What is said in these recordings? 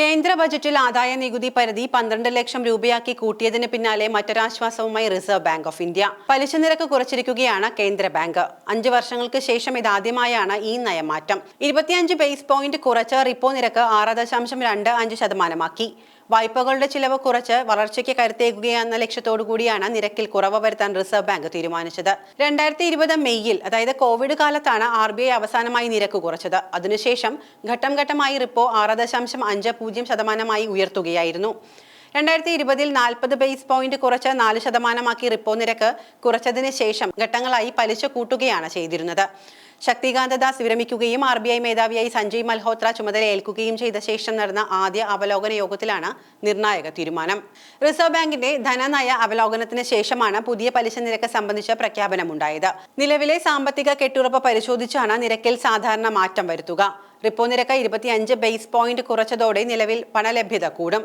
കേന്ദ്ര ബജറ്റിൽ ആദായ നികുതി പരിധി പന്ത്രണ്ട് ലക്ഷം രൂപയാക്കി കൂട്ടിയതിന് പിന്നാലെ മറ്റൊരാശ്വാസവുമായി റിസർവ് ബാങ്ക് ഓഫ് ഇന്ത്യ. പലിശ നിരക്ക് കുറച്ചിരിക്കുകയാണ് കേന്ദ്ര ബാങ്ക്. അഞ്ച് വർഷങ്ങൾക്ക് ശേഷം ഇതാദ്യമായാണ് ഈ നയമാറ്റം. ഇരുപത്തിയഞ്ച് ബേസ് പോയിന്റ് കുറച്ച് റിപ്പോ നിരക്ക് ആറ് ദശാംശം രണ്ട് അഞ്ച് ശതമാനമാക്കി. വായ്പകളുടെ ചിലവ് കുറച്ച് വളർച്ചയ്ക്ക് കരുത്തേകുകയെന്ന ലക്ഷ്യത്തോടു കൂടിയാണ് നിരക്കിൽ കുറവ് വരുത്താൻ റിസർവ് ബാങ്ക് തീരുമാനിച്ചത്. രണ്ടായിരത്തി ഇരുപത് മെയ്യിൽ അതായത് കോവിഡ് കാലത്താണ് ആർ ബി ഐ അവസാനമായി നിരക്ക് കുറച്ചത്. അതിനുശേഷം ഘട്ടം ഘട്ടമായി റിപ്പോ ആറ് ദശാംശം അഞ്ച് പൂജ്യം ശതമാനമായി ഉയർത്തുകയായിരുന്നു. രണ്ടായിരത്തി ഇരുപതിൽ നാൽപ്പത് ബേസ് പോയിന്റ് കുറച്ച് നാല് ശതമാനമാക്കി റിപ്പോ നിരക്ക് കുറച്ചതിന് ശേഷം ഘട്ടങ്ങളായി പലിശ കൂട്ടുകയാണ് ചെയ്തിരുന്നത്. ശക്തികാന്ത ദാസ് വിരമിക്കുകയും ആർ ബി ഐ മേധാവിയായി സഞ്ജയ് മൽഹോത്ര ചുമതല ഏൽക്കുകയും ചെയ്ത ശേഷം നടന്ന ആദ്യ അവലോകന യോഗത്തിലാണ് നിർണായക തീരുമാനം. റിസർവ് ബാങ്കിന്റെ ധനനയ അവലോകനത്തിന് ശേഷമാണ് പുതിയ പലിശ നിരക്ക് സംബന്ധിച്ച പ്രഖ്യാപനമുണ്ടായത്. നിലവിലെ സാമ്പത്തിക കെട്ടുറപ്പ് പരിശോധിച്ചാണ് നിരക്കിൽ സാധാരണ മാറ്റം വരുത്തുക. റിപ്പോ നിരക്ക് ഇരുപത്തിയഞ്ച് ബേസ് പോയിന്റ് കുറച്ചതോടെ നിലവിൽ പണലഭ്യത കൂടും.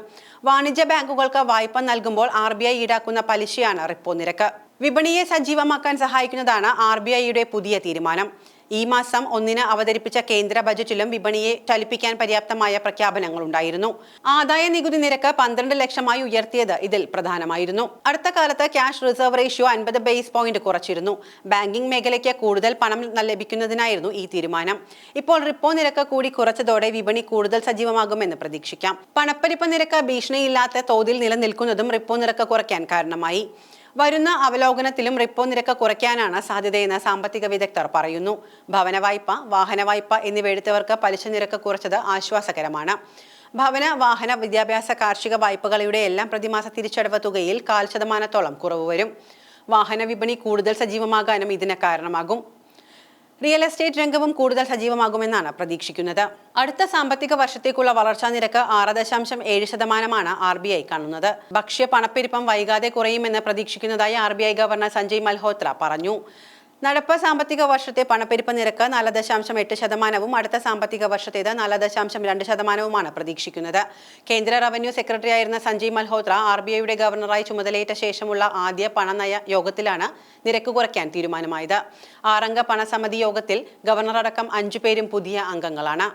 വാണിജ്യ ബാങ്കുകൾക്ക് വായ്പ നൽകുമ്പോൾ ആർ ഈടാക്കുന്ന പലിശയാണ് റിപ്പോ നിരക്ക്. വിപണിയെ സജീവമാക്കാൻ സഹായിക്കുന്നതാണ് ആർ ബി ഐയുടെ പുതിയ തീരുമാനം. ഈ മാസം ഒന്നിന് അവതരിപ്പിച്ച കേന്ദ്ര ബജറ്റിലും വിപണിയെ ചലിപ്പിക്കാൻ പര്യാപ്തമായ പ്രഖ്യാപനങ്ങളുണ്ടായിരുന്നു. ആദായ നികുതി നിരക്ക് പന്ത്രണ്ട് ലക്ഷമായി ഉയർത്തിയത് ഇതിൽ പ്രധാനമായിരുന്നു. അടുത്ത കാലത്ത് ക്യാഷ് റിസർവ് റേഷ്യോ അൻപത് ബേസ് പോയിന്റ് കുറച്ചിരുന്നു. ബാങ്കിംഗ് മേഖലയ്ക്ക് കൂടുതൽ പണം ലഭിക്കുന്നതിനായിരുന്നു ഈ തീരുമാനം. ഇപ്പോൾ റിപ്പോ നിരക്ക് കൂടി കുറച്ചതോടെ വിപണി കൂടുതൽ സജീവമാകുമെന്ന് പ്രതീക്ഷിക്കാം. പണപ്പെരുപ്പ നിരക്ക് ഭീഷണിയില്ലാത്ത തോതിൽ നിലനിൽക്കുന്നതും റിപ്പോ നിരക്ക് കുറയ്ക്കാൻ കാരണമായി. വരുന്ന അവലോകനത്തിലും റിപ്പോ നിരക്ക് കുറയ്ക്കാനാണ് സാധ്യതയെന്ന് സാമ്പത്തിക വിദഗ്ധർ പറയുന്നു. ഭവന വായ്പ വാഹന വായ്പ എന്നിവ എടുത്തവർക്ക് പലിശ നിരക്ക് കുറച്ചത് ആശ്വാസകരമാണ്. ഭവന വാഹന വിദ്യാഭ്യാസ കാർഷിക വായ്പകളുടെ എല്ലാം പ്രതിമാസ തിരിച്ചടവ് തുകയിൽ കാൽ ശതമാനത്തോളം കുറവ് വരും. വാഹന വിപണി കൂടുതൽ സജീവമാകാനും ഇതിന് കാരണമാകും. റിയൽ എസ്റ്റേറ്റ് രംഗവും കൂടുതൽ സജീവമാകുമെന്നാണ് പ്രതീക്ഷിക്കുന്നത്. അടുത്ത സാമ്പത്തിക വർഷത്തേക്കുള്ള വളർച്ചാ നിരക്ക് ആറ് ദശാംശം ഏഴ് ശതമാനമാണ് ആർ ബി ഐ കാണുന്നത്. ഭക്ഷ്യ പണപ്പെരുപ്പം വൈകാതെ കുറയുമെന്ന് പ്രതീക്ഷിക്കുന്നതായി R B I governor Sanjay Malhotra പറഞ്ഞു. നടപ്പ് സാമ്പത്തിക വർഷത്തെ പണപ്പെരുപ്പ നിരക്ക് നാല് ദശാംശം എട്ട് ശതമാനവും അടുത്ത സാമ്പത്തിക വർഷത്തേത് നാല് ദശാംശം രണ്ട് ശതമാനവുമാണ് പ്രതീക്ഷിക്കുന്നത്. കേന്ദ്ര റവന്യൂ സെക്രട്ടറിയായിരുന്ന സഞ്ജയ് മൽഹോത്ര ആർ ബി ഐയുടെ ഗവർണറായി ചുമതലയേറ്റ ശേഷമുള്ള ആദ്യ പണനയ യോഗത്തിലാണ് നിരക്ക് കുറയ്ക്കാൻ തീരുമാനമായത്. ആറംഗ പണസമിതി യോഗത്തിൽ ഗവർണറടക്കം അഞ്ചു പേരും പുതിയ അംഗങ്ങളാണ്.